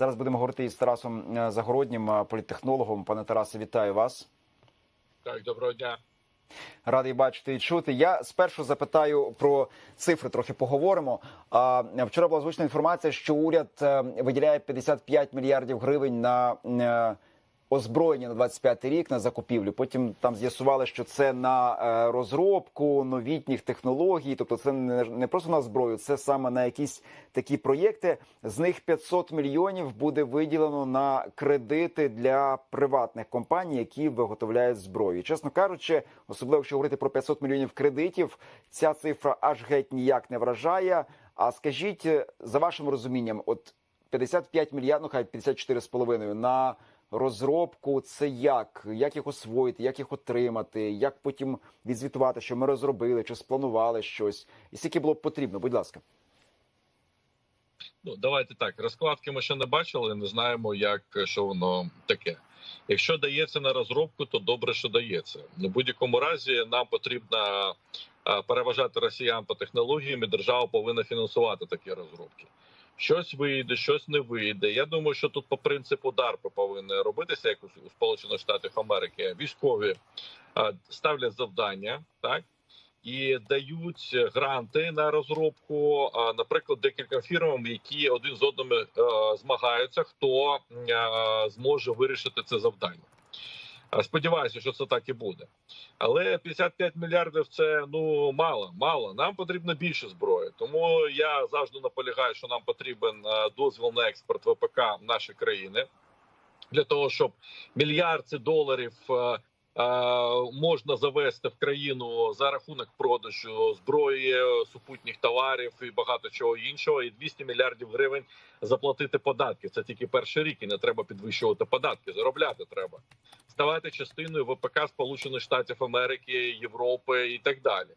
Зараз будемо говорити із Тарасом е, Загороднім, е, політтехнологом. Пане Тарасе, вітаю вас. Так, доброго дня. Радий бачити і чути. Я спершу запитаю про цифри, трохи поговоримо. А вчора була звучна інформація, що уряд е, виділяє 55 мільярдів гривень на е, озброєння на 25 рік на закупівлю. Потім там з'ясували, що це на е, розробку новітніх технологій. Тобто, це не, просто на зброю, це саме на якісь такі проєкти. З них 500 мільйонів буде виділено на кредити для приватних компаній, які виготовляють зброю. Чесно кажучи, особливо якщо говорити про 500 мільйонів кредитів, ця цифра аж геть ніяк не вражає. А скажіть е, за вашим розумінням, от 55 мільярдів, ну хай 54,5 на розробку. Це як? Як їх освоїти, як їх отримати, як потім відзвітувати, що ми розробили, чи спланували щось, і скільки було б потрібно, будь ласка. Ну давайте так. Розкладки ми ще не бачили, не знаємо, як що воно таке. Якщо дається на розробку, то добре, що дається. В будь-якому разі нам потрібно переважати росіян по технологіям, і держава повинна фінансувати такі розробки. Щось вийде, щось не вийде. Я думаю, що тут по принципу DARPA повинно робитися, як у Сполучених Штатах Америки. Військові а, ставлять завдання, так і дають гранти на розробку, а, наприклад, декілька фірмам, які один з одним е, змагаються, хто е, зможе вирішити це завдання. Сподіваюся, що це так і буде. Але 55 мільярдів це ну мало. Мало. Нам потрібно більше зброї. Тому я завжди наполягаю, що нам потрібен е, дозвіл на експорт ВПК нашої країни для того, щоб мільярди доларів е, можна завести в країну за рахунок продажу зброї, супутніх товарів і багато чого іншого. І 200 мільярдів гривень заплатити податки. Це тільки перший рік, і не треба підвищувати податки. Заробляти треба ставати частиною ВПК Сполучених Штатів Америки, Європи і так далі.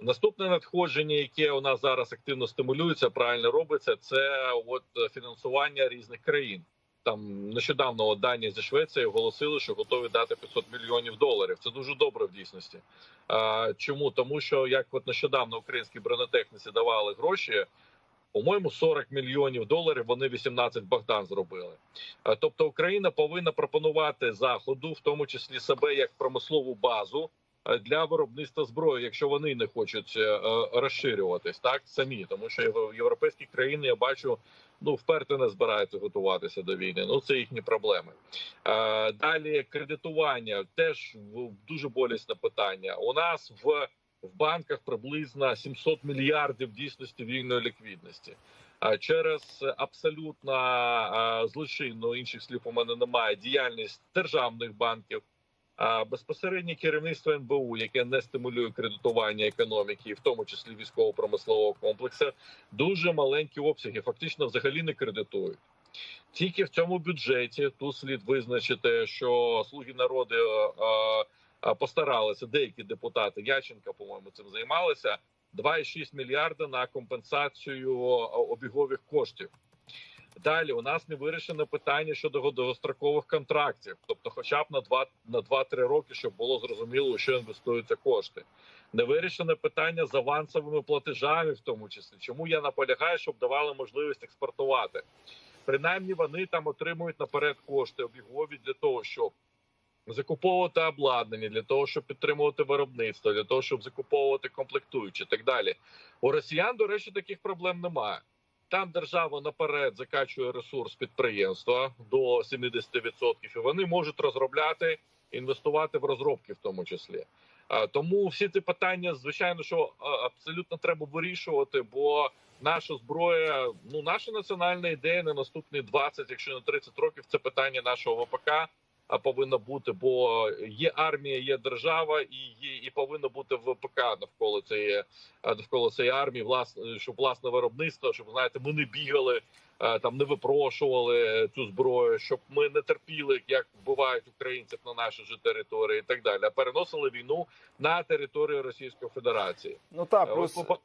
Наступне надходження, яке у нас зараз активно стимулюється, правильно робиться, це от фінансування різних країн. Там нещодавно от Данія зі Швеції оголосили, що готові дати 500 мільйонів доларів. Це дуже добре в дійсності. А, Чому тому, що як от нещодавно українські бронетехніці давали гроші, по-моєму, 40 мільйонів доларів. Вони 18 Богдан зробили. Тобто Україна повинна пропонувати заходу, в тому числі себе як промислову базу для виробництва зброї, якщо вони не хочуть е, е, розширюватись, так самі, тому що євро- європейські країни я бачу. Ну, вперто не збираються готуватися до війни. Ну це їхні проблеми. Е, далі кредитування теж дуже болісне питання. У нас в, в банках приблизно 700 мільярдів дійсності вільної ліквідності. А через абсолютно е, злочинну інших слів у мене немає діяльність державних банків. А безпосереднє керівництво НБУ, яке не стимулює кредитування економіки, в тому числі військово-промислового комплексу, дуже маленькі обсяги, фактично взагалі не кредитують. Тільки в цьому бюджеті тут слід визначити, що слуги народу постаралися, деякі депутати Яченка, по-моєму, цим займалися. 2,6 мільярда на компенсацію обігових коштів. Далі у нас не вирішено питання щодо довгострокових контрактів, тобто, хоча б на 2 на 2-3 роки, щоб було зрозуміло, у що інвестуються кошти. Не вирішено питання з авансовими платежами, в тому числі. Чому я наполягаю, щоб давали можливість експортувати? Принаймні вони там отримують наперед кошти обігові для того, щоб закуповувати обладнання, для того, щоб підтримувати виробництво, для того, щоб закуповувати комплектуючі, так далі. У росіян, до речі, таких проблем немає. Там держава наперед закачує ресурс підприємства до 70%, і вони можуть розробляти, інвестувати в розробки, в тому числі. Тому всі ці питання, звичайно, що абсолютно треба вирішувати, бо наша зброя, ну наша національна ідея на наступні 20, якщо не 30 років, це питання нашого ВПК повинно бути, бо є армія, є держава, і є і повинно бути ВПК навколо цієї а, навколо цієї армії, власне, щоб власне виробництво, щоб знаєте, ми не бігали. Там не випрошували цю зброю, щоб ми не терпіли, як вбивають українців на нашій же території, і так далі, а переносили війну на територію Російської Федерації. Ну так, Е, плюс Е,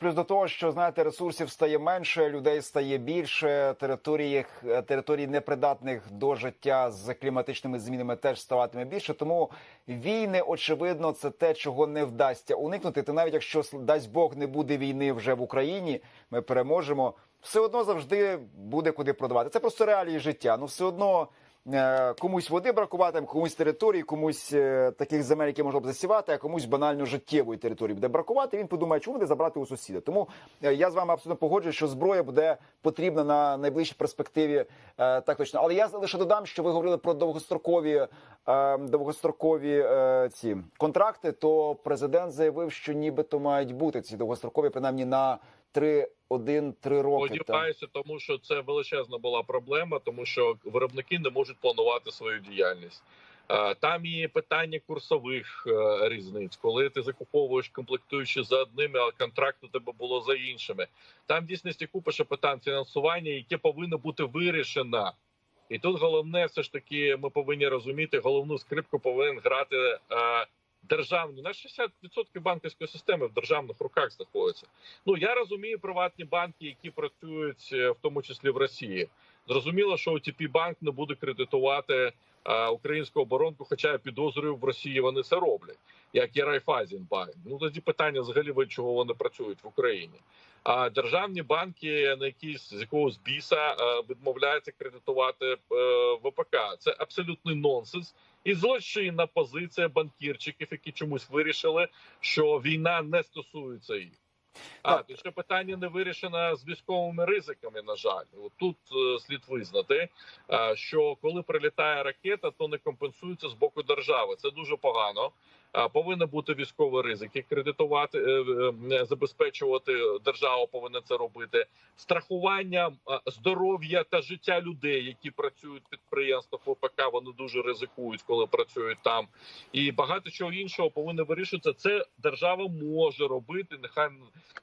Плюс до того, що знаєте, ресурсів стає менше, людей стає більше, території, е, територій непридатних до життя з кліматичними змінами теж ставатиме більше. Тому війни, очевидно, це те, чого не вдасться уникнути. Та навіть якщо дасть Бог не буде війни вже в Україні, ми переможемо. все одно завжди буде куди продавати. Це просто реалії життя. Ну все одно е, комусь води бракуватиме, комусь території, комусь е, таких земель, які можна б засівати, а комусь банально життєвої території буде бракувати. Він подумає, чому буде забрати у сусіда. Тому е, я з вами абсолютно погоджуюсь, що зброя буде потрібна на найближчій перспективі. е, так точно. Але я лише додам, що ви говорили про довгострокові, е, довгострокові е, ці контракти. То президент заявив, що нібито мають бути ці довгострокові, принаймні на 3, 1-3 роки. Сподіваюся, тому що це величезна була проблема, тому що виробники не можуть планувати свою діяльність. Е, Там є питання курсових е, різниць, коли ти закуповуєш комплектуючі за одними, а контракт у тебе було за іншими. Там дійсності купа ще питань фінансування, яке повинно бути вирішено. І тут головне, все ж таки, ми повинні розуміти, головну скрипку повинен грати державний. На 60% банківської системи в державних руках знаходиться. Ну я розумію приватні банки, які працюють е, в тому числі в Росії. Зрозуміло, що OTP банк не буде кредитувати е, українську оборонку, хоча я підозрюю, в Росії вони це роблять, як і Райфайзенбанк. Ну тоді питання взагалі ви чого вони працюють в Україні. А державні банки на якісь з якогось біса е, відмовляються кредитувати ВПК. Це абсолютний нонсенс і злочинна позиція банкірчиків, які чомусь вирішили, що війна не стосується їх. А то ще питання не вирішено з військовими ризиками. На жаль, тут е, слід визнати, е, що коли прилітає ракета, то не компенсується з боку держави. Це дуже погано. Повинен бути військовий ризик, і кредитувати, е, е, забезпечувати держава повинна це робити. Страхування здоров'я та життя людей, які працюють в підприємствах ВПК, вони дуже ризикують, коли працюють там. І багато чого іншого повинно вирішитися. Це держава може робити. Нехай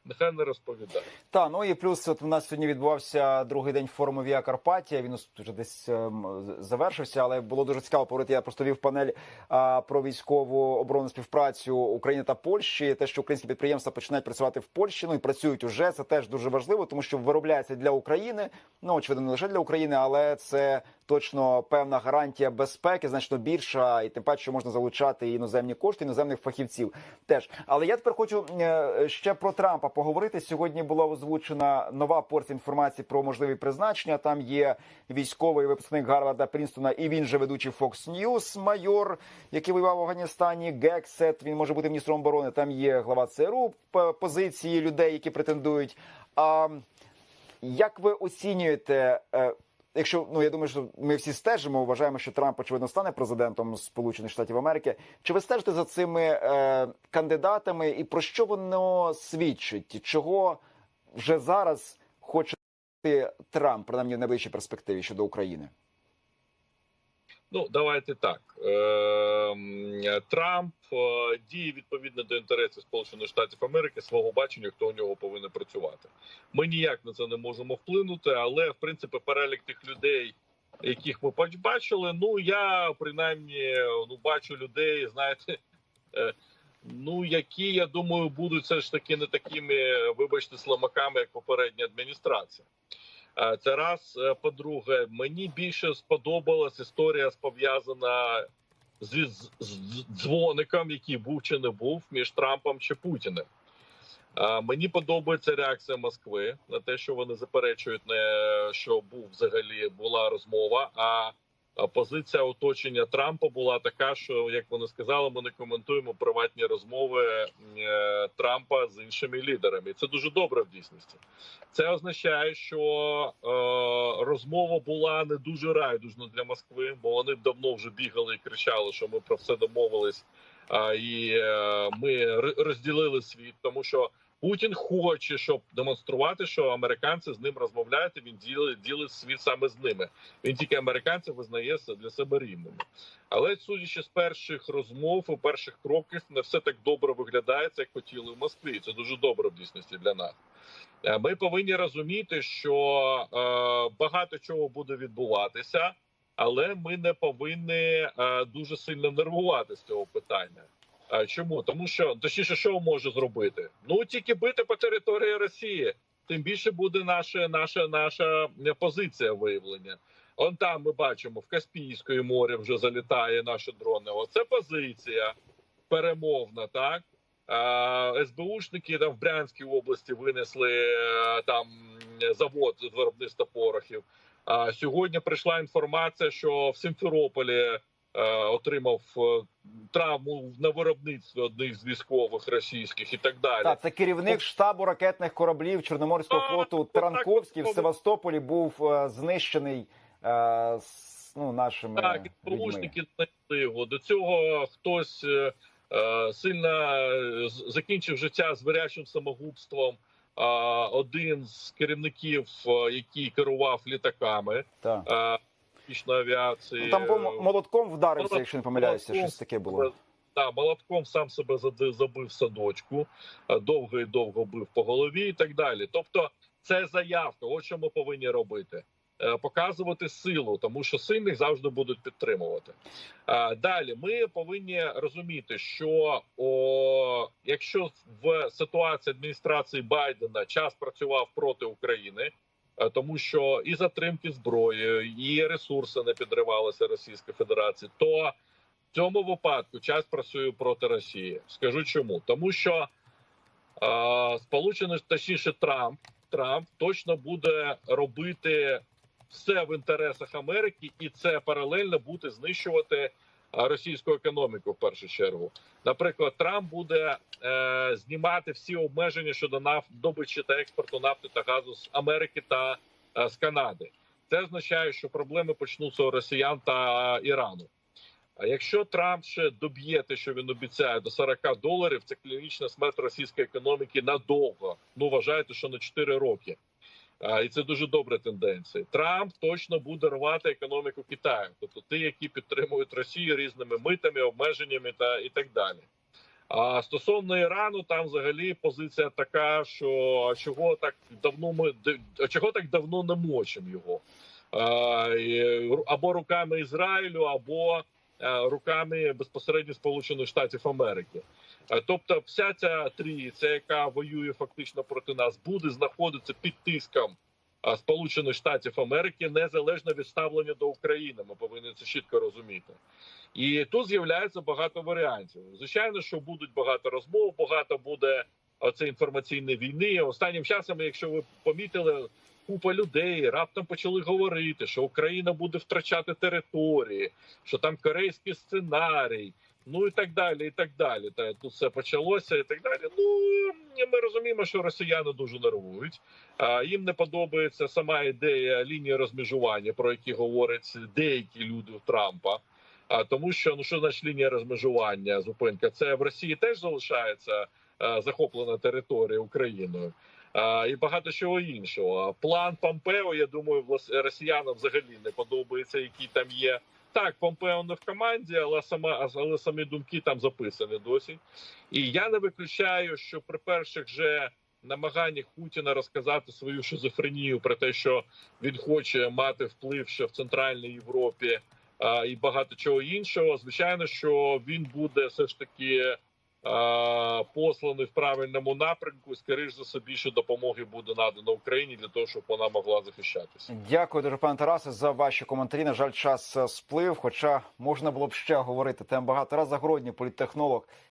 нехай не розповідає. Та ну і плюс, от у нас сьогодні відбувався другий день форуму Віа Карпатія. Він вже десь ем, завершився, але було дуже цікаво поговорити. Я просто вів панель а, про військову оборонну співпрацю України та Польщі. Те, що українські підприємства починають працювати в Польщі, ну і працюють уже. Це теж дуже важливо, тому що виробляється для України. Ну очевидно, не лише для України, але це точно певна гарантія безпеки, значно більша, і тим паче що можна залучати іноземні кошти, іноземних фахівців. Теж, але я тепер хочу е, ще про Трампа поговорити. Сьогодні була озвучена нова порція інформації про можливі призначення. Там є військовий випускник Гарварда Прінстона, і він же ведучий Fox News, майор, який воював в Афганістані. Гексет. Він може бути міністром оборони. Там є глава ЦРУ, позиції людей, які претендують. А як ви оцінюєте? е, Якщо ну я думаю, що ми всі стежимо, вважаємо, що Трамп очевидно стане президентом Сполучених Штатів Америки. Чи ви стежите за цими е, кандидатами, і про що воно свідчить? Чого вже зараз хоче Трамп, принаймні в найближчій перспективі щодо України? Ну давайте так. Ем, Трамп е, діє відповідно до інтересів Сполучених Штатів Америки свого бачення, хто у нього повинен працювати. Ми ніяк на це не можемо вплинути, але в принципі перелік тих людей, яких ми бач- бачили. Ну я принаймні ну бачу людей, знаєте. е, Ну, які я думаю, будуть все ж таки не такими, вибачте, слабаками, як попередня адміністрація. Е, Це раз. По-друге, мені більше сподобалась історія пов'язана з, з, з дзвоником, який був чи не був між Трампом чи Путіним. А, Мені подобається реакція Москви на те, що вони заперечують, не що був взагалі була розмова. А позиція оточення Трампа була така, що як вони сказали, ми не коментуємо приватні розмови е, Трампа з іншими лідерами. Це дуже добре в дійсності. Це означає, що е, розмова була не дуже райдужна для Москви, бо вони давно вже бігали і кричали, що ми про все домовились, а, і е, ми розділили світ, тому що. Путін хоче, щоб демонструвати, що американці з ним розмовляють. і Він ділить, ділить світ саме з ними. Він тільки американців визнає для себе рівними. Але судячи з перших розмов і перших кроків, не все так добре виглядає, як хотіли в Москві. Це дуже добре в дійсності для нас. Е, Ми повинні розуміти, що е, багато чого буде відбуватися, але ми не повинні е, дуже сильно нервувати з цього питання. А чому? Тому що точніше, що може зробити? Ну тільки бити по території Росії. Тим більше буде наша наша наша позиція виявлення. Он там ми бачимо в Каспійської морі вже залітає наші дрони. Оце позиція перемовна, так. СБУшники там в Брянській області винесли е, там завод з виробництва порохів. А сьогодні прийшла інформація, що в Симферополі отримав е, травму на виробництві одних з військових російських і так далі. Так, це керівник штабу ракетних кораблів Чорноморського Так, флоту Транковський в. Севастополі був е, знищений е, ну, нашими Так, порушники знайшли його. До цього хтось е, е, сильно е, закінчив життя звірячим самогубством. Один з керівників, е, який керував літаками Так. Технічної авіації, Ну, там був молотком вдарився, якщо не помиляюся, молотком. щось таке було. Да, молотком сам себе забив садочку, е, довго і довго бив по голові і так далі. Тобто, це заявка. От що ми повинні робити. Е, Показувати силу, тому що сильних завжди будуть підтримувати. Е, Далі ми повинні розуміти, що о, якщо в ситуації адміністрації Байдена час працював проти України, тому що і затримки зброї, і ресурси не підривалися Російської Федерації, то в цьому випадку час працює проти Росії. Скажу чому, тому що е, Сполучені точніше Трамп Трамп точно буде робити все в інтересах Америки, і це паралельно буде знищувати російську економіку в першу чергу. Наприклад, Трамп буде е, знімати всі обмеження щодо наф добичі та експорту нафти та газу з Америки та е, з Канади. Це означає, що проблеми почнуться у росіян та Ірану. А якщо Трамп ще доб'є те, що він обіцяє до 40 доларів, це клінічна смерть російської економіки надовго. Ну вважайте, що на 4 роки. І це дуже добра тенденція. Трамп точно буде рвати економіку Китаю, тобто ті, які підтримують Росію різними митами, обмеженнями та і так далі. А стосовно Ірану, там взагалі позиція така, що чого так давно ми чого так давно не мочимо його або руками Ізраїлю, або е, руками безпосередньо Сполучених Штатів Америки. Е, Тобто, вся ця трійця, яка воює фактично проти нас, буде знаходитися під тиском е, Сполучених Штатів Америки незалежно від ставлення до України. Ми повинні це чітко розуміти. І тут з'являється багато варіантів. Звичайно, що будуть багато розмов, багато буде оце інформаційної війни. Останнім часом, якщо ви помітили, купа людей раптом почали говорити, що Україна буде втрачати території, що там корейський сценарій. Ну і так далі, і так далі. Та тут все почалося, і так далі. Ну ми розуміємо, що росіяни дуже нервують. А їм не подобається сама ідея лінії розмежування, про які говорять деякі люди у Трампа. А тому, що ну що значить лінія розмежування, зупинка, це в Росії теж залишається е, захоплена територія Україною. А, і багато чого іншого. План Помпео, я думаю, росіянам взагалі не подобається, який там є. Так, Помпео не в команді, але сама але самі думки там записані досі. І я не виключаю, що при перших же намаганнях Путіна розказати свою шизофренію про те, що він хоче мати вплив ще в Центральній Європі і багато чого іншого. Звичайно, що він буде все ж таки посланий в правильному напрямку. Скоріш за собі, що допомоги буде надано Україні для того, щоб вона могла захищатися. Дякую дуже, пане Тарасе, за ваші коментарі. На жаль, час сплив. Хоча можна було б ще говорити. Тем багато раз загородній політтехнолог